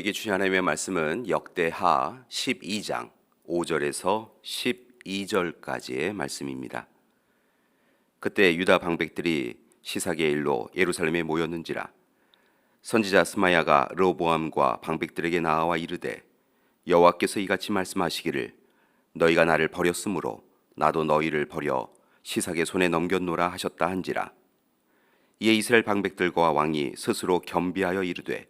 우리에게 주신 하나님의 말씀은 역대하 12장 5절에서 12절까지의 말씀입니다. 그때 유다 방백들이 시사의 일로 예루살렘에 모였는지라 선지자 스마야가 르보암과 방백들에게 나와 이르되 여호와께서 이같이 말씀하시기를 너희가 나를 버렸으므로 나도 너희를 버려 시삭의 손에 넘겼노라 하셨다 한지라 이에 이스라엘 방백들과 왕이 스스로 겸비하여 이르되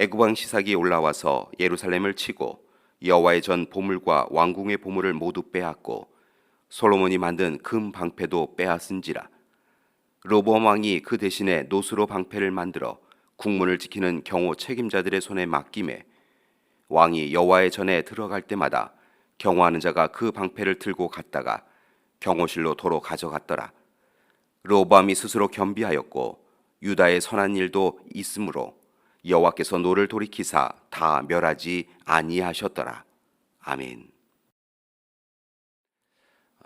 애굽 왕 시삭이 올라와서 예루살렘을 치고 여호와의 전 보물과 왕궁의 보물을 모두 빼앗고 솔로몬이 만든 금 방패도 빼앗은지라 로보암 왕이 그 대신에 노수로 방패를 만들어 국문을 지키는 경호 책임자들의 손에 맡김에 왕이 여호와의 전에 들어갈 때마다 경호하는 자가 그 방패를 들고 갔다가 경호실로 도로 가져갔더라. 로보암이 스스로 겸비하였고 유다의 선한 일도 있으므로 여호와께서 노를 돌이키사 다 멸하지 아니하셨더라. 아멘.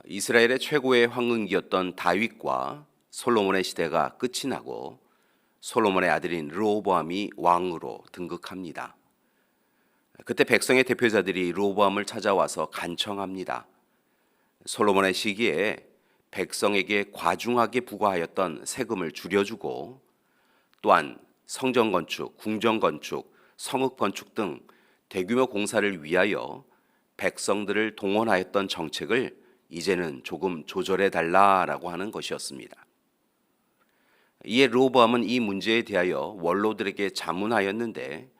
이스라엘의 최고의 황금기였던 다윗과 솔로몬의 시대가 끝이 나고 솔로몬의 아들인 르호보암이 왕으로 등극합니다. 그때 백성의 대표자들이 르호보암을 찾아와서 간청합니다. 솔로몬의 시기에 백성에게 과중하게 부과하였던 세금을 줄여주고 또한 성전 건축, 궁전 건축, 성읍 건축 등 대규모 공사를 위하여 백성들을 동원하였던 정책을 이제는 조금 조절해 달라라고 하는 것이었습니다. 이에 로보암은 이 문제에 대하여 원로들에게 자문하였는데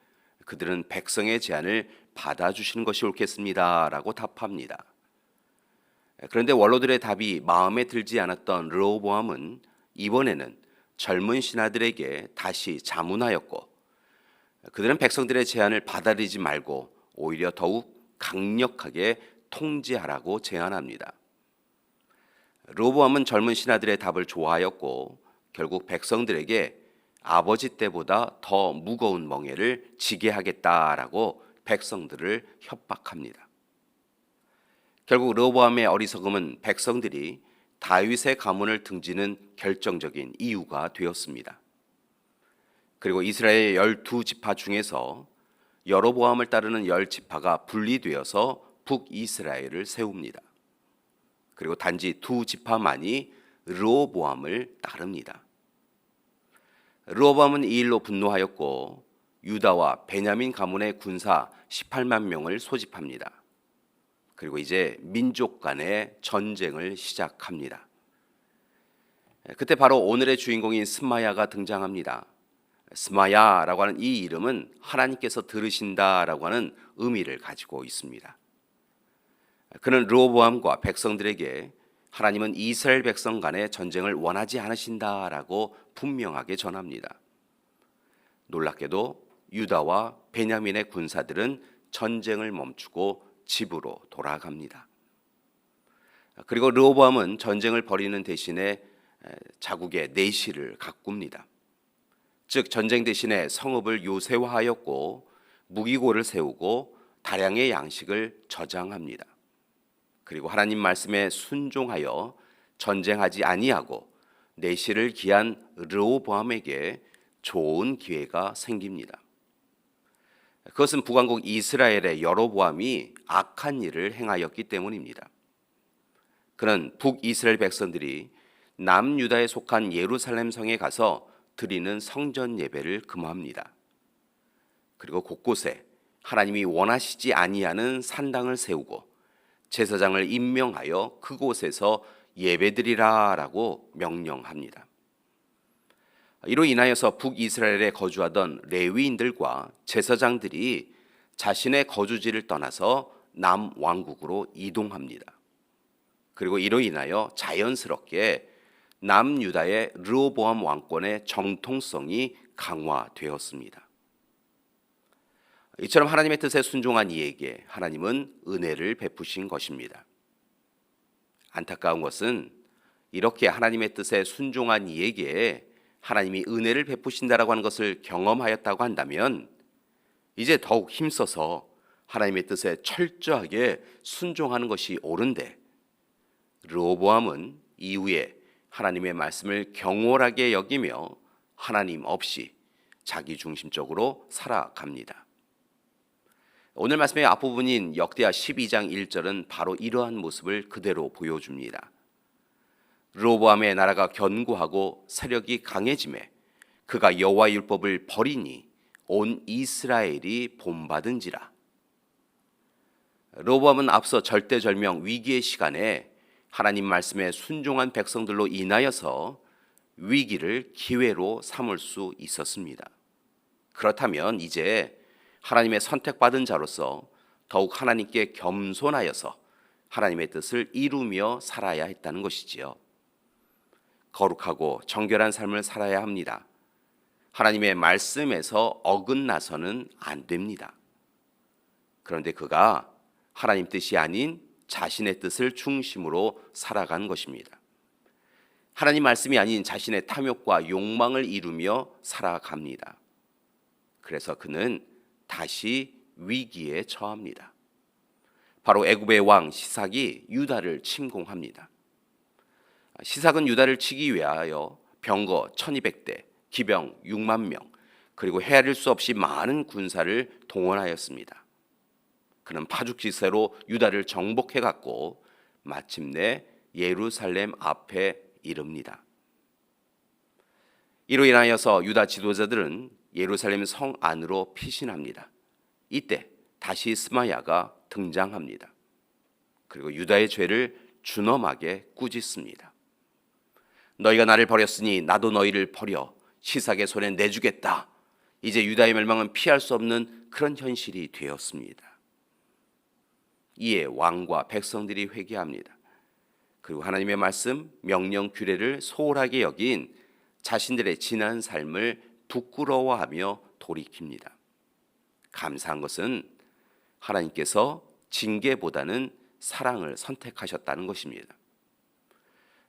그들은 백성의 제안을 받아주시는 것이 옳겠습니다라고 답합니다. 그런데 원로들의 답이 마음에 들지 않았던 르호보암은 이번에는 젊은 신하들에게 다시 자문하였고 그들은 백성들의 제안을 받아들이지 말고 오히려 더욱 강력하게 통제하라고 제안합니다. 로보암은 젊은 신하들의 답을 좋아하였고 결국 백성들에게 아버지 때보다 더 무거운 멍에를 지게 하겠다라고 백성들을 협박합니다. 결국 로보암의 어리석음은 백성들이 다윗의 가문을 등지는 결정적인 이유가 되었습니다. 그리고 이스라엘 열두 지파 중에서 여로보암을 따르는 열 지파가 분리되어서 북이스라엘을 세웁니다. 그리고 단지 두 지파만이 르호보암을 따릅니다. 르호보암은 이 일로 분노하였고 유다와 베냐민 가문의 군사 18만 명을 소집합니다. 그리고 이제 민족 간의 전쟁을 시작합니다. 그때 바로 오늘의 주인공인 스마야가 등장합니다. 스마야라고 하는 이 이름은 하나님께서 들으신다라고 하는 의미를 가지고 있습니다. 그는 르호보암과 백성들에게 하나님은 이스라엘 백성 간의 전쟁을 원하지 않으신다라고 분명하게 전합니다. 놀랍게도 유다와 베냐민의 군사들은 전쟁을 멈추고 집으로 돌아갑니다. 그리고 르호보암은 전쟁을 벌이는 대신에 자국의 내시를 가꿉니다. 즉 전쟁 대신에 성읍을 요새화하였고 무기고를 세우고 다량의 양식을 저장합니다. 그리고 하나님 말씀에 순종하여 전쟁하지 아니하고 내시를 기한 르호보암에게 좋은 기회가 생깁니다. 그것은 북왕국 이스라엘의 여로보암이 악한 일을 행하였기 때문입니다. 그는 북이스라엘 백성들이 남유다에 속한 예루살렘 성에 가서 드리는 성전 예배를 금합니다. 그리고 곳곳에 하나님이 원하시지 아니하는 산당을 세우고 제사장을 임명하여 그곳에서 예배드리라라고 명령합니다. 이로 인하여서 북이스라엘에 거주하던 레위인들과 제사장들이 자신의 거주지를 떠나서 남왕국으로 이동합니다. 그리고 이로 인하여 자연스럽게 남유다의 르호보암 왕권의 정통성이 강화되었습니다. 이처럼 하나님의 뜻에 순종한 이에게 하나님은 은혜를 베푸신 것입니다. 안타까운 것은 이렇게 하나님의 뜻에 순종한 이에게 하나님이 은혜를 베푸신다라고 하는 것을 경험하였다고 한다면 이제 더욱 힘써서 하나님의 뜻에 철저하게 순종하는 것이 옳은데 르호보암은 이후에 하나님의 말씀을 경홀하게 여기며 하나님 없이 자기 중심적으로 살아갑니다. 오늘 말씀의 앞부분인 역대하 12장 1절은 바로 이러한 모습을 그대로 보여줍니다. 르호보암의 나라가 견고하고 세력이 강해짐에 그가 여호와 율법을 버리니 온 이스라엘이 본받은지라. 르호보암은 앞서 절대절명 위기의 시간에 하나님 말씀에 순종한 백성들로 인하여서 위기를 기회로 삼을 수 있었습니다. 그렇다면 이제 하나님의 선택받은 자로서 더욱 하나님께 겸손하여서 하나님의 뜻을 이루며 살아야 했다는 것이지요. 거룩하고 정결한 삶을 살아야 합니다. 하나님의 말씀에서 어긋나서는 안 됩니다. 그런데 그가 하나님 뜻이 아닌 자신의 뜻을 중심으로 살아간 것입니다. 하나님 말씀이 아닌 자신의 탐욕과 욕망을 이루며 살아갑니다. 그래서 그는 다시 위기에 처합니다. 바로 애굽의 왕 시삭이 유다를 침공합니다. 시삭은 유다를 치기 위하여 병거 1200대, 기병 6만 명, 그리고 헤아릴 수 없이 많은 군사를 동원하였습니다. 그는 파죽지세로 유다를 정복해 갔고 마침내 예루살렘 앞에 이릅니다. 이로 인하여서 유다 지도자들은 예루살렘 성 안으로 피신합니다. 이때 다시 스마야가 등장합니다. 그리고 유다의 죄를 준엄하게 꾸짖습니다. 너희가 나를 버렸으니 나도 너희를 버려 시삭의 손에 내주겠다. 이제 유다의 멸망은 피할 수 없는 그런 현실이 되었습니다. 이에 왕과 백성들이 회개합니다. 그리고 하나님의 말씀, 명령, 규례를 소홀하게 여긴 자신들의 지난 삶을 부끄러워하며 돌이킵니다. 감사한 것은 하나님께서 징계보다는 사랑을 선택하셨다는 것입니다.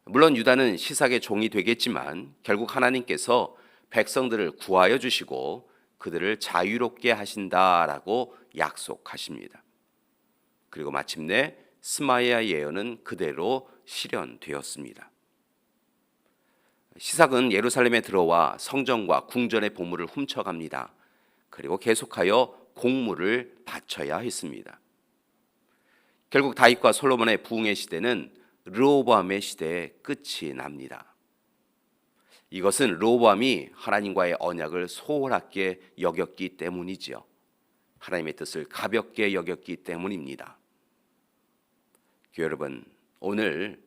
물론 유다는 시삭의 종이 되겠지만 결국 하나님께서 백성들을 구하여 주시고 그들을 자유롭게 하신다라고 약속하십니다. 그리고 마침내 스마야 예언은 그대로 실현되었습니다. 시삭은 예루살렘에 들어와 성전과 궁전의 보물을 훔쳐갑니다. 그리고 계속하여 공물을 바쳐야 했습니다. 결국 다윗과 솔로몬의 부흥의 시대는 르호보암의 시대에 끝이 납니다. 이것은 르호보암이 하나님과의 언약을 소홀하게 여겼기 때문이지요. 하나님의 뜻을 가볍게 여겼기 때문입니다. 여러분, 오늘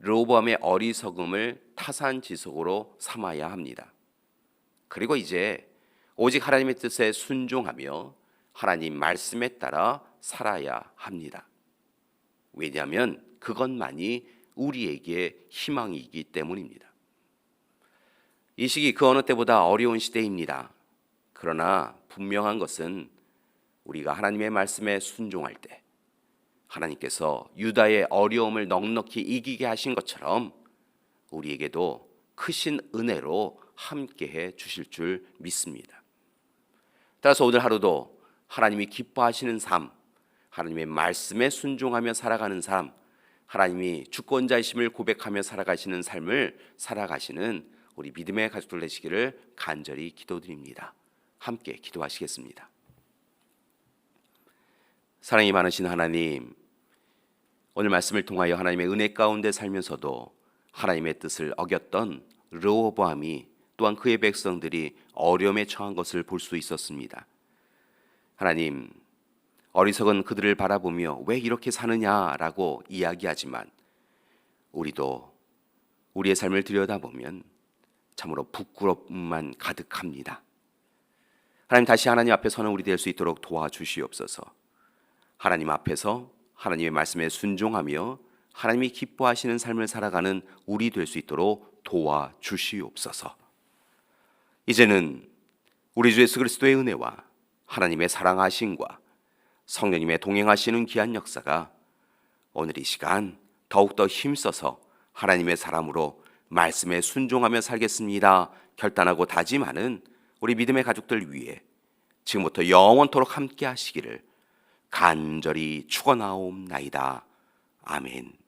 르호보암의 어리석음을 타산지석으로 삼아야 합니다. 그리고 이제 오직 하나님의 뜻에 순종하며 하나님 말씀에 따라 살아야 합니다. 왜냐하면 그것만이 우리에게 희망이기 때문입니다. 이 시기 그 어느 때보다 어려운 시대입니다. 그러나 분명한 것은 우리가 하나님의 말씀에 순종할 때 하나님께서 유다의 어려움을 넉넉히 이기게 하신 것처럼 우리에게도 크신 은혜로 함께해 주실 줄 믿습니다. 따라서 오늘 하루도 하나님이 기뻐하시는 삶, 하나님의 말씀에 순종하며 살아가는 삶, 하나님이 주권자이심을 고백하며 살아가시는 삶을 살아가시는 우리 믿음의 가족들 되시기를 간절히 기도드립니다. 함께 기도하시겠습니다. 사랑이 많으신 하나님, 오늘 말씀을 통하여 하나님의 은혜 가운데 살면서도 하나님의 뜻을 어겼던 르호보암이 또한 그의 백성들이 어려움에 처한 것을 볼 수 있었습니다. 하나님, 어리석은 그들을 바라보며 왜 이렇게 사느냐라고 이야기하지만 우리도 우리의 삶을 들여다보면 참으로 부끄럽만 가득합니다. 하나님 다시 하나님 앞에 서는 우리 될 수 있도록 도와주시옵소서. 하나님 앞에서 하나님의 말씀에 순종하며 하나님이 기뻐하시는 삶을 살아가는 우리 될 수 있도록 도와주시옵소서. 이제는 우리 주 예수 그리스도의 은혜와 하나님의 사랑하심과 성령님의 동행하시는 귀한 역사가 오늘 이 시간 더욱더 힘써서 하나님의 사람으로 말씀에 순종하며 살겠습니다. 결단하고 다짐하는 우리 믿음의 가족들 위해 지금부터 영원토록 함께 하시기를 간절히 축원하옵나이다. 아멘.